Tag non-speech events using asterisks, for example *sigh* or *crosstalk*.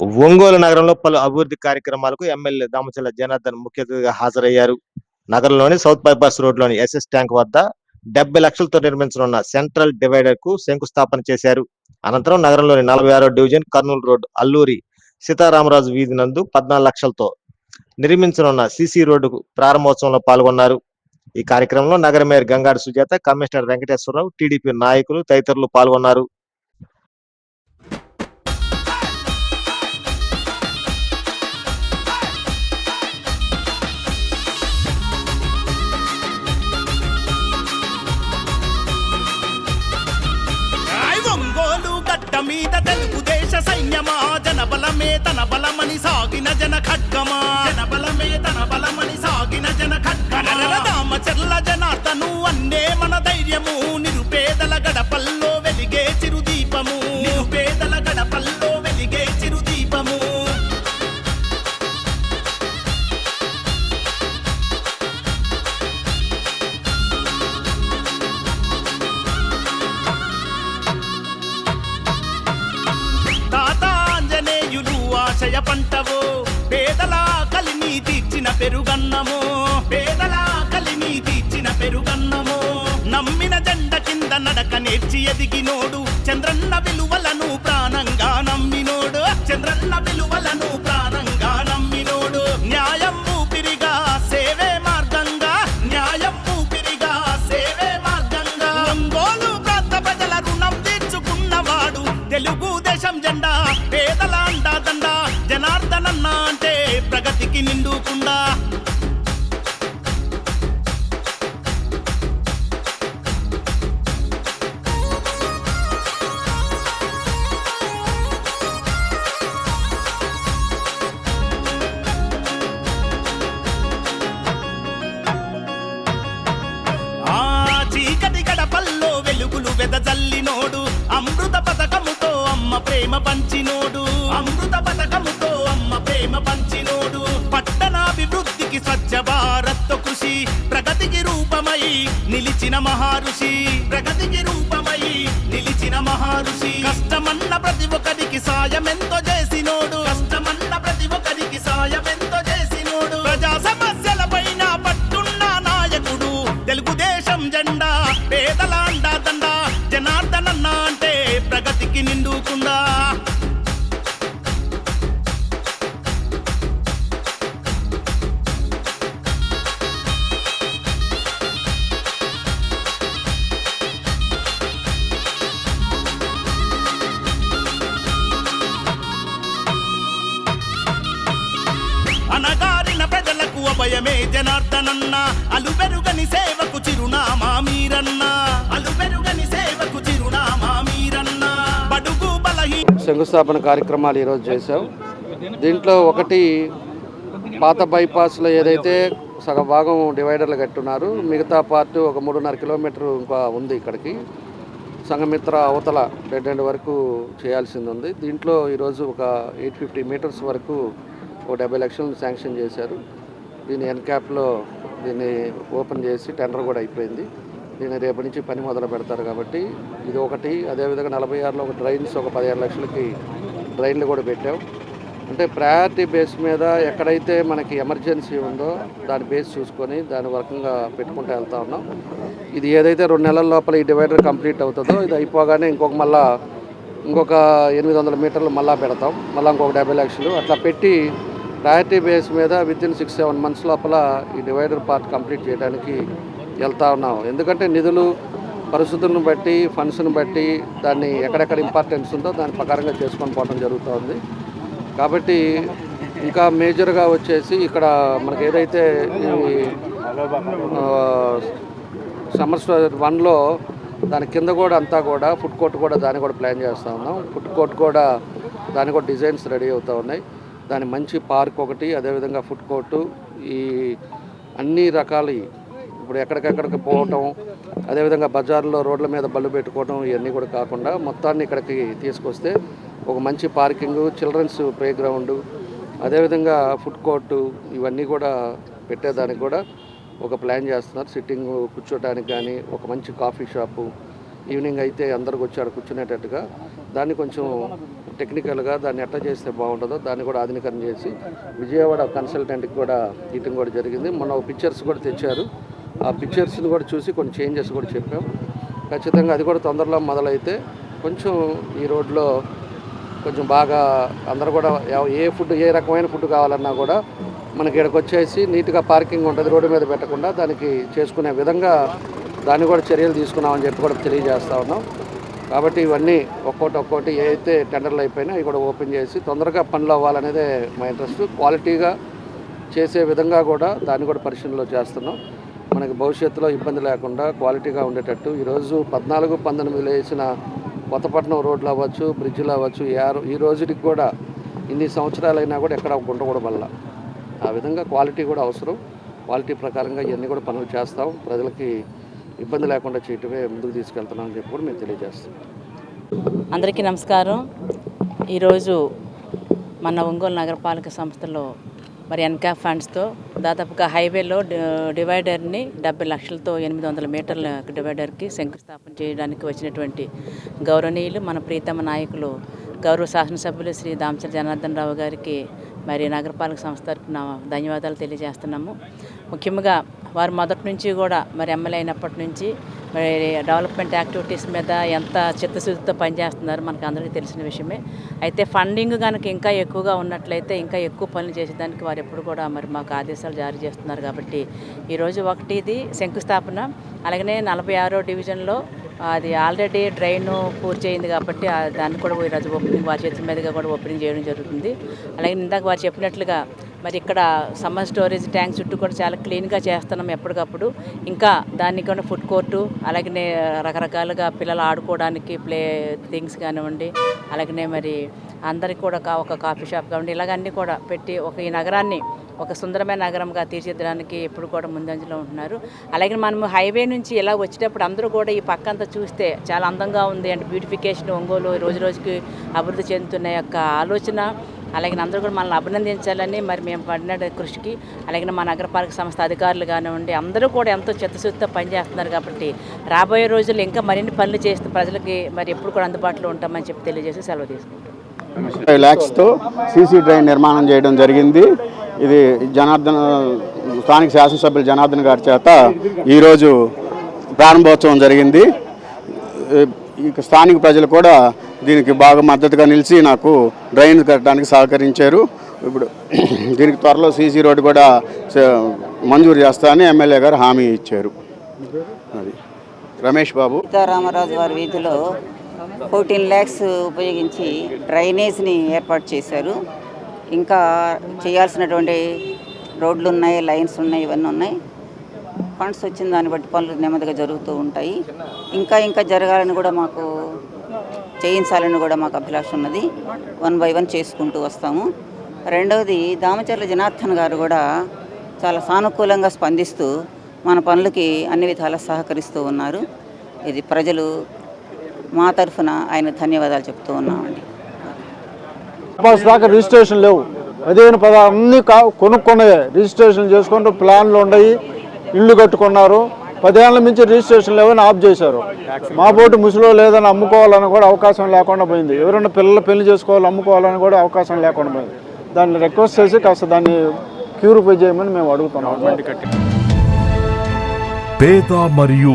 ఒంగోలు నగరంలో పలు అభివృద్ధి కార్యక్రమాలకు ఎమ్మెల్యే దామచల జనార్దన్ ముఖ్య అతిథిగా హాజరయ్యారు. నగరంలోని సౌత్ బైపాస్ రోడ్లోని ఎస్ఎస్ ట్యాంక్ వద్ద డెబ్బై లక్షలతో నిర్మించనున్న సెంట్రల్ డివైడర్కు శంకుస్థాపన చేశారు. అనంతరం నగరంలోని నలభై ఆరో డివిజన్ కర్నూలు రోడ్ అల్లూరి సీతారామరాజు వీధి నందు పద్నాలుగు లక్షలతో నిర్మించనున్న సిసి రోడ్డుకు ప్రారంభోత్సవంలో పాల్గొన్నారు. ఈ కార్యక్రమంలో నగర mayor Gangadu Sujatha commissioner Venkateswararao TDP నాయకులు తదితరులు పాల్గొన్నారు. సైన్యమా? జనబలమే తన బలమని సాగిన జన ఖడ్గమా? జనబలమే తన బలమని సాగిన జన ఖడ్గమా? దామచర్ల జన పంటవో పేదల కలిని తీర్చిన పెరుగన్నము పేదల కలిని తీర్చిన పెరుగన్నము. నమ్మిన జెండ కింద నడక నేర్చి ఎదిగినోడు చంద్రన్న విలువలను ప్రాణంగా నమ్మినోడు చంద్రన్న విలువలను ప్రగతికి నిండుకుండా. వెదజల్లినోడు అమృత పథకముతో అమ్మ ప్రేమ పంచినోడు అమృత పథకముతో అమ్మ ప్రేమ పంచినోడు. పట్టణాభివృద్ధికి స్వచ్ఛ భారత్ కృషి ప్రగతికి రూపమై నిలిచిన మహారుషి. ప్రగతికి రూపమై నిలిచిన మహారుషి. కష్టమన్న ప్రతి ఒక్కరికి సాయమెంతో చేసినోడు. భయమే జనార్దనన్న. అలుబెరుగని సేవకు చిరునామా మీరన్న. అలుబెరుగని సేవకు చిరునామా మీరన్న. బడుగు బలహీ శంకుస్థాపన కార్యక్రమాలు ఈరోజు చేశాం. దీంట్లో ఒకటి పాత బైపాస్లో ఏదైతే సగం భాగం డివైడర్లు కట్టున్నారు మిగతా పార్ట్ ఒక మూడున్నర కిలోమీటర్ ఇంకా ఉంది ఇక్కడికి. సంఘమిత్ర అవతల డెడ్ ఎండ్ వరకు చేయాల్సింది ఉంది. దీంట్లో ఈరోజు ఒక ఎయిట్ ఫిఫ్టీ మీటర్స్ వరకు ఒక డెబ్బై లక్షలను శాంక్షన్ చేశారు. దీని ఎన్క్యాప్లో దీన్ని ఓపెన్ చేసి టెండర్ కూడా అయిపోయింది. దీన్ని రేపటి నుంచి పని మొదలు పెడతారు కాబట్టి ఇది ఒకటి అదేవిధంగా నలభై ఆరులో ఒక డ్రైన్స్ ఒక పదిహేను లక్షలకి డ్రైన్లు కూడా పెట్టాం. అంటే ప్రయారిటీ బేస్ మీద ఎక్కడైతే మనకి ఎమర్జెన్సీ ఉందో దాని బేస్ చూసుకొని దాని వర్కంగా పెట్టుకుంటూ వెళ్తా ఉన్నాం. ఇది ఏదైతే రెండు నెలల లోపల ఈ డివైడర్ కంప్లీట్ అవుతుందో ఇది అయిపోగానే ఇంకొక మళ్ళా ఇంకొక ఎనిమిది వందల మీటర్లు మళ్ళా పెడతాం. మళ్ళీ ఇంకొక డెబ్బై లక్షలు. అట్లా పెట్టి ప్రయారిటీ బేస్ మీద within six seven months లోపల ఈ డివైడర్ పార్ట్ కంప్లీట్ చేయడానికి వెళ్తా ఉన్నాం. ఎందుకంటే నిధులు పరిస్థితులను బట్టి ఫండ్స్ను బట్టి దాన్ని ఎక్కడెక్కడ ఇంపార్టెన్స్ ఉందో దాని ప్రకారంగా చేసుకొని పోవడం జరుగుతుంది కాబట్టి ఇంకా మేజర్గా వచ్చేసి ఇక్కడ మనకి ఏదైతే ఈ వన్లో దాని కింద కూడా అంతా కూడా ఫుడ్ కోర్ట్ కూడా దాన్ని కూడా ప్లాన్ చేస్తూ ఉన్నాం. ఫుడ్ కోర్ట్ కూడా దాని కూడా డిజైన్స్ రెడీ అవుతూ ఉన్నాయి. దాని మంచి పార్క్ ఒకటి అదేవిధంగా ఫుడ్ కోర్టు ఈ అన్ని రకాల ఇప్పుడు ఎక్కడికెక్కడికి పోవటం అదేవిధంగా బజార్లో రోడ్ల మీద బళ్ళు పెట్టుకోవడం ఇవన్నీ కూడా కాకుండా మొత్తాన్ని ఇక్కడికి తీసుకొస్తే ఒక మంచి పార్కింగ్ చిల్డ్రన్స్ ప్లే గ్రౌండ్ అదేవిధంగా ఫుడ్ కోర్టు ఇవన్నీ కూడా పెట్టేదానికి కూడా ఒక ప్లాన్ చేస్తున్నారు. సిట్టింగ్ కూర్చోటానికి కానీ ఒక మంచి కాఫీ షాపు ఈవినింగ్ అయితే అందరికి వచ్చి కూర్చునేటట్టుగా. దాన్ని కొంచెం టెక్నికల్గా దాన్ని ఎట్లా చేస్తే బాగుంటుందో దాన్ని కూడా ఆధునీకరణ చేసి విజయవాడ కన్సల్టెంట్కి కూడా మీటింగ్ కూడా జరిగింది. మొన్న పిక్చర్స్ కూడా తెచ్చారు. ఆ పిక్చర్స్ని కూడా చూసి కొన్ని చేంజెస్ కూడా చెప్పాం. ఖచ్చితంగా అది కూడా తొందరలో మొదలైతే కొంచెం ఈ రోడ్లో కొంచెం బాగా అందరూ కూడా ఏ ఫుడ్ ఏ రకమైన ఫుడ్ కావాలన్నా కూడా మనకి ఇక్కడికి వచ్చేసి నీట్గా పార్కింగ్ ఉంటుంది రోడ్డు మీద పెట్టకుండా దానికి చేసుకునే విధంగా దాన్ని కూడా చర్యలు తీసుకున్నామని చెప్పి కూడా తెలియజేస్తా ఉన్నాం. కాబట్టి ఇవన్నీ ఒక్కోటి ఒక్కోటి ఏ అయితే టెండర్లు అయిపోయినా అవి కూడా ఓపెన్ చేసి తొందరగా పనులు అవ్వాలనేదే మా ఇంట్రెస్ట్. క్వాలిటీగా చేసే విధంగా కూడా దాన్ని కూడా పరిశీలనలో చేస్తున్నాం. మనకి భవిష్యత్తులో ఇబ్బంది లేకుండా క్వాలిటీగా ఉండేటట్టు. ఈరోజు పద్నాలుగు పంతొమ్మిదిలో వేసిన కొత్తపట్నం రోడ్లు అవ్వచ్చు బ్రిడ్జ్లు అవ్వచ్చు ఈ ఈ రోజుకి కూడా ఇన్ని సంవత్సరాలైనా కూడా ఎక్కడ ఒక గుంట కూడా వల్ల ఆ విధంగా క్వాలిటీ కూడా అవసరం. క్వాలిటీ ప్రకారంగా ఇవన్నీ కూడా పనులు చేస్తాం. ప్రజలకి ఇబ్బంది లేకుండా చేయటమే ముందుకు తీసుకెళ్తున్నాం అని చెప్పి కూడా మేము తెలియజేస్తాం అందరికీ నమస్కారం. ఈరోజు మన ఒంగోలు నగరపాలక సంస్థలో మరి ఎన్కా ఫండ్స్తో దాదాపుగా హైవేలో డివైడర్ని డెబ్బై లక్షలతో ఎనిమిది వందల మీటర్ల డివైడర్కి శంకుస్థాపన చేయడానికి వచ్చినటువంటి గౌరవనీయులు మన ప్రీతమ నాయకులు గౌరవ శాసనసభ్యులు శ్రీ దామచర్ జనార్దన్ రావు గారికి మరి నగరపాలక సంస్థ తరఫున ధన్యవాదాలు తెలియజేస్తున్నాము. ముఖ్యంగా వారు మొదటి నుంచి కూడా మరి ఎమ్మెల్యే అయినప్పటి నుంచి మరి డెవలప్మెంట్ యాక్టివిటీస్ మీద ఎంత చిత్తశుద్ధితో పనిచేస్తున్నారు మనకు అందరికీ తెలిసిన విషయమే. అయితే ఫండింగ్ కనుక ఇంకా ఎక్కువగా ఉన్నట్లయితే ఇంకా ఎక్కువ పనులు చేసేదానికి వారు ఎప్పుడు కూడా మరి మాకు ఆదేశాలు జారీ చేస్తున్నారు కాబట్టి ఈరోజు ఒకటి ఇది శంకుస్థాపన. అలాగనే నలభై ఆరో డివిజన్లో అది ఆల్రెడీ డ్రైన్ పూర్తి అయింది కాబట్టి దాన్ని కూడా ఈరోజు ఓపెనింగ్ వారి చేతుల మీదుగా కూడా ఓపెనింగ్ చేయడం జరుగుతుంది. అలాగే ఇందాక వారు చెప్పినట్లుగా మరి ఇక్కడ సమ్మర్ స్టోరేజ్ ట్యాంక్ చుట్టూ కూడా చాలా క్లీన్గా చేస్తున్నాం ఎప్పటికప్పుడు. ఇంకా దాన్ని కూడా ఫుడ్ కోర్టు అలాగనే రకరకాలుగా పిల్లలు ఆడుకోవడానికి ప్లే థింగ్స్ కానివ్వండి అలాగనే మరి అందరికి కూడా కా- ఒక కాఫీ షాప్ కానివ్వండి ఇలాగన్నీ కూడా పెట్టి ఒక ఈ నగరాన్ని ఒక సుందరమైన నగరంగా తీర్చిదిద్దడానికి ఎప్పుడు కూడా ముందంజలో ఉంటున్నారు. అలాగే మనము హైవే నుంచి ఇలా వచ్చేటప్పుడు అందరూ కూడా ఈ పక్క అంతా చూస్తే చాలా అందంగా ఉంది. అండ్ బ్యూటిఫికేషన్ ఒంగోలు రోజు రోజుకి అభివృద్ధి చెందుతున్న యొక్క ఆలోచన. అలాగే అందరూ కూడా మనల్ని అభినందించాలని మరి మేము పడిన కృషికి. అలాగే మా నగరపాలక సంస్థ అధికారులు కానివ్వండి అందరూ కూడా ఎంతో చిత్తశుద్ధితో పనిచేస్తున్నారు కాబట్టి రాబోయే రోజుల్లో ఇంకా మరిన్ని పనులు చేస్తూ ప్రజలకి మరి ఎప్పుడు కూడా అందుబాటులో ఉంటామని చెప్పి తెలియజేసి సెలవు తీసుకుంటాం ఫైవ్ ల్యాక్స్తో సీసీ డ్రైన్ నిర్మాణం చేయడం జరిగింది. ఇది జనార్దన్ స్థానిక శాసనసభ్యులు జనార్దన్ గారి చేత ఈరోజు ప్రారంభోత్సవం జరిగింది. స్థానిక ప్రజలు కూడా దీనికి బాగా మద్దతుగా నిలిచి నాకు డ్రైన్ కట్టడానికి సహకరించారు. ఇప్పుడు *clears throat* దీనికి త్వరలో సీసీ రోడ్డు కూడా మంజూరు మంజూరు చేస్తానని ఎమ్మెల్యే గారు హామీ ఇచ్చారు. అది. రమేష్ బాబు. సీతారామరాజు వారి వీధిలో ఫోర్టీన్ ల్యాక్స్ ఉపయోగించి డ్రైనేజ్ని ఏర్పాటు చేశారు. ఇంకా చేయాల్సినటువంటి రోడ్లు ఉన్నాయి లైన్స్ ఉన్నాయి ఇవన్నీ ఉన్నాయి. ఫండ్స్ వచ్చిన దాన్ని బట్టి పనులు నెమ్మదిగా జరుగుతూ ఉంటాయి. ఇంకా ఇంకా జరగాలని కూడా మాకు చేయించాలని కూడా మాకు అభిలాష ఉన్నది. వన్ బై వన్ చేసుకుంటూ వస్తాము. రెండవది దామచర్ల జనార్దన్ గారు కూడా చాలా సానుకూలంగా స్పందిస్తూ మన పనులకి అన్ని విధాలా సహకరిస్తూ ఉన్నారు. ఇది ప్రజలు మా తరఫున ఆయన ధన్యవాదాలు చెప్తూ ఉన్నామండి. దాకా రిజిస్ట్రేషన్ లేవు. పదిహేను పదహారు అన్ని కా కొనుక్కున్నాయి రిజిస్ట్రేషన్ చేసుకుంటూ ప్లాన్లు ఉన్నాయి. ఇల్లు కట్టుకున్నారు. పదేళ్ళ నుంచి రిజిస్ట్రేషన్ లేవని ఆఫ్ చేశారు. మా బోటు ముసలో లేదని అమ్ముకోవాలని కూడా అవకాశం లేకుండా పోయింది. ఎవరైనా పిల్లలు పెళ్ళి చేసుకోవాలి అమ్ముకోవాలని కూడా అవకాశం లేకుండా పోయింది. దాన్ని రిక్వెస్ట్ చేసి కాస్త దాన్ని క్యూరిఫై చేయమని మేము అడుగుతున్నాం. పేద మరియు